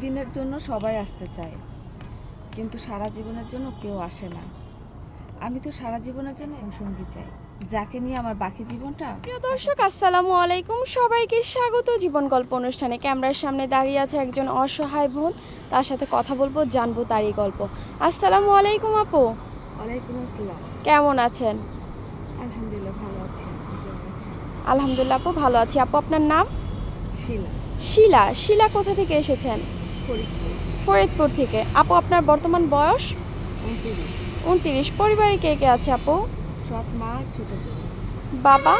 দিনের জন্য সবাই আসতে চায়। কিন্তু সারা জীবনের জন্য কেউ আসে না। আমি তো সারা জীবনের জন্য সঙ্গী চাই। যাকে নিয়ে আমার বাকি জীবনটা প্রিয় দর্শক আসসালামু আলাইকুম। সবাইকে স্বাগত জীবন গল্প অনুষ্ঠানে। ক্যামেরার সামনে দাঁড়িয়ে আছে একজন অসহায় বোন। তার সাথে কথা বলব জানব তারই গল্প। আসসালামু আলাইকুম আপু। ওয়ালাইকুম আসসালাম। কেমন আছেন? আলহামদুলিল্লাহ ভালো আছি। আলহামদুলিল্লাহ আপু ভালো আছি। আপু আপনার নাম? শিলা। শিলা। শিলা কোথা থেকে এসেছেন? ফরিদপুর। থেকে। আপু আপনার বর্তমান বয়স? উনত্রিশ। উনত্রিশ। পরিবারে কে কে আছে আপু? সৎ মা ছোট বাবা?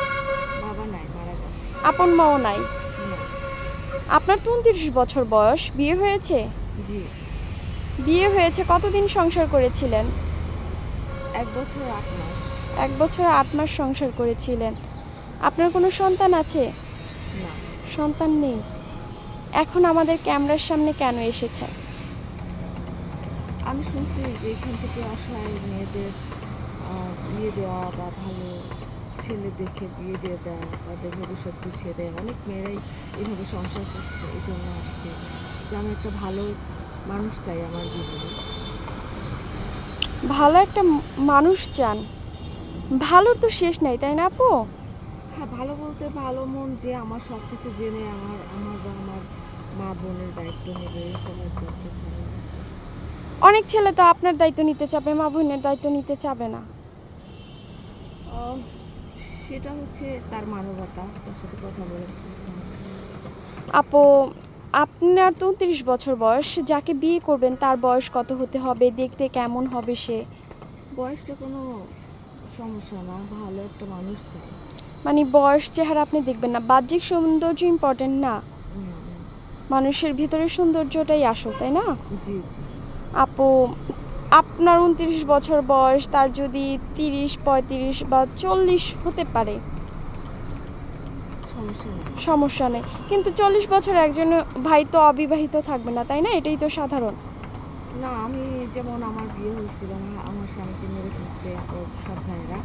বাবা নাই মারা গেছে। আপন মাও নাই? আপনার তো উনত্রিশ বছর বয়স। বিয়ে হয়েছে? জি। বিয়ে হয়েছে কতদিন সংসার করেছিলেন? এক বছর আট মাস। এক বছর আট মাস সংসার করেছিলেন। আপনার কোনো সন্তান আছে? না। সন্তান নেই? এখন আমাদের ক্যামেরার সামনে কেন এসেছে? আমি শুনছি যে এখান থেকে অসহায় মেয়েদের বিয়ে দেওয়া বা ভালো ছেলে দেখে বিয়ে দিয়ে দেয় তাদের ভবিষ্যৎ গুছিয়ে দেয় অনেক মেয়েরাই এইভাবে সংসার করছে এই জন্য আসছে। যে আমি একটা ভালো মানুষ চাই আমার জীবনে। ভালো একটা মানুষ চান? ভালোর তো শেষ নাই তাই না আপু? ভালো বলতে ভালো মন যে আমার সব কিছু জেনে আমার আমার বা আমার মা বোনের দায়িত্ব নেবে এরকম একজনকে চাই। অনেক ছেলে তো আপনার দায়িত্ব নিতে চাবে মা বোনের দায়িত্ব নিতে চাবে না। সেটা হচ্ছে তার মানবতা তার সাথে কথা বলে বুঝতে হবে। আপু আপনার তো উনত্রিশ বছর বয়স যাকে বিয়ে করবেন তার বয়স কত হতে হবে দেখতে কেমন হবে সে? বয়সটা কোনো সমস্যা না ভালো একটা মানুষ চাই। মানে বয়স চেহারা আপনি দেখবেন না। বাহ্যিক সৌন্দর্য ইম্পর্টেন্ট না। মানুষের ভিতরের সৌন্দর্যটাই আসল তাই না? জি জি। আপু আপনার উনত্রিশ বছর বয়স তার যদি তিরিশ পঁয়ত্রিশ বা চল্লিশ হতে পারে। সমস্যা নেই। কিন্তু চল্লিশ বছর একজন ভাই তো অবিবাহিত থাকবে না তাই না? এটাই তো সাধারণ। না আমি যেমন আমার বিয়ে হয়েছিল আমার আমার স্বামীকে মেরে ফেলছে সব ভাইয়েরা।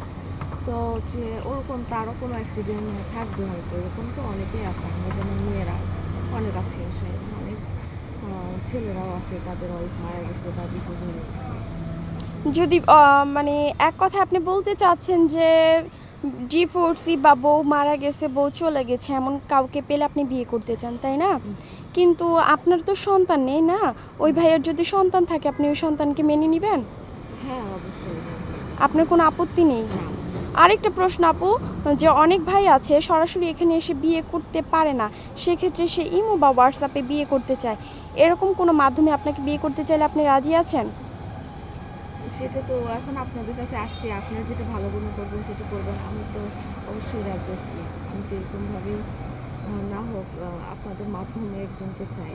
তো হচ্ছে ওরকম তারও কোনো অ্যাক্সিডেন্ট থাকবে হয়তো এরকম তো অনেকেই আছে। আমরা যেমন মেয়েরা অনেক আছে অনেক ছেলেরাও আছে তাদের ওয়াইফ মারা গেছে বা ডিভোর্স হয়ে গেছে। যদি মানে এক কথা আপনি বলতে চাচ্ছেন যে ডিভোর্সি বা বউ মারা গেছে বউ চলে গেছে এমন কাউকে পেলে আপনি বিয়ে করতে চান তাই না? কিন্তু আপনার তো সন্তান নেই না? ওই ভাইয়ের যদি সন্তান থাকে আপনি ওই সন্তানকে মেনে নেবেন? হ্যাঁ অবশ্যই। আপনার কোনো আপত্তি নেই? না আরেকটা প্রশ্ন আপু যে অনেক ভাই আছে সরাসরি এখানে এসে বিয়ে করতে পারে না সেক্ষেত্রে সে ইমো বা হোয়াটসঅ্যাপে বিয়ে করতে চায়। এরকম কোনো মাধ্যমে আপনাকে বিয়ে করতে চাইলে আপনি রাজি আছেন? সেটা তো এখন আপনাদের কাছে আসছে আপনারা যেটা ভালো মনে করবেন সেটা করবেন আমি তো অবশ্যই রাজি আছি। আমি তো এরকমভাবে না হোক আপনাদের মাধ্যমে একজনকে চাই।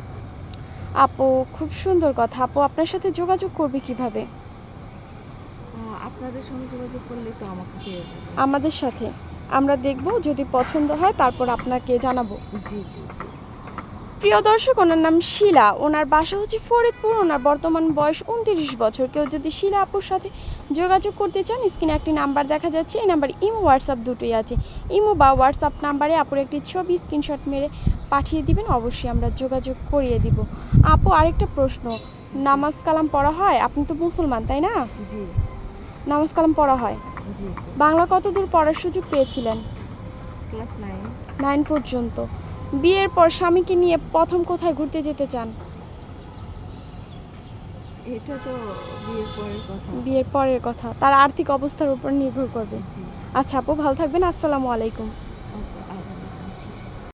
আপু খুব সুন্দর কথা। আপু আপনার সাথে যোগাযোগ করবে কীভাবে? আপনাদের সঙ্গে যোগাযোগ করলে তো আমাকে পেয়ে যাবে। আমাদের সাথে। আমরা দেখব যদি পছন্দ হয় তারপর আপনাকে জানাব। জি জি জি। প্রিয় দর্শক ওনার নাম শিলা। ওনার বাসা হচ্ছে ফরিদপুর। ওনার বর্তমান বয়স উনত্রিশ বছর। কেউ যদি শিলা আপুর সাথে যোগাযোগ করতে চান স্ক্রিনে একটি নাম্বার দেখা যাচ্ছে। এই নাম্বার ইমো হোয়াটসঅ্যাপ দুটোই আছে। ইমো বা হোয়াটসঅ্যাপ নাম্বারে আপুর একটি ছবি স্ক্রিনশট মেরে পাঠিয়ে দিবেন। অবশ্যই আমরা যোগাযোগ করিয়ে দিব। আপু আরেকটা প্রশ্ন। নামাজ কালাম পড়া হয়? আপনি তো মুসলমান তাই না? জি। নামাজ কালাম পড়া হয়। জি। বাংলা কতদূর পড়ার সুযোগ পেয়েছিলেন? Class nine. নাইন পর্যন্ত। বিয়ের পর স্বামীকে নিয়ে প্রথম কোথায় ঘুরতে যেতে চান? এটা তো বিয়ের পরের কথা। বিয়ের পরের কথা। তার আর্থিক অবস্থার উপর নির্ভর করবে। জি। আচ্ছা আপু ভালো থাকবেন। আসসালামু আলাইকুম।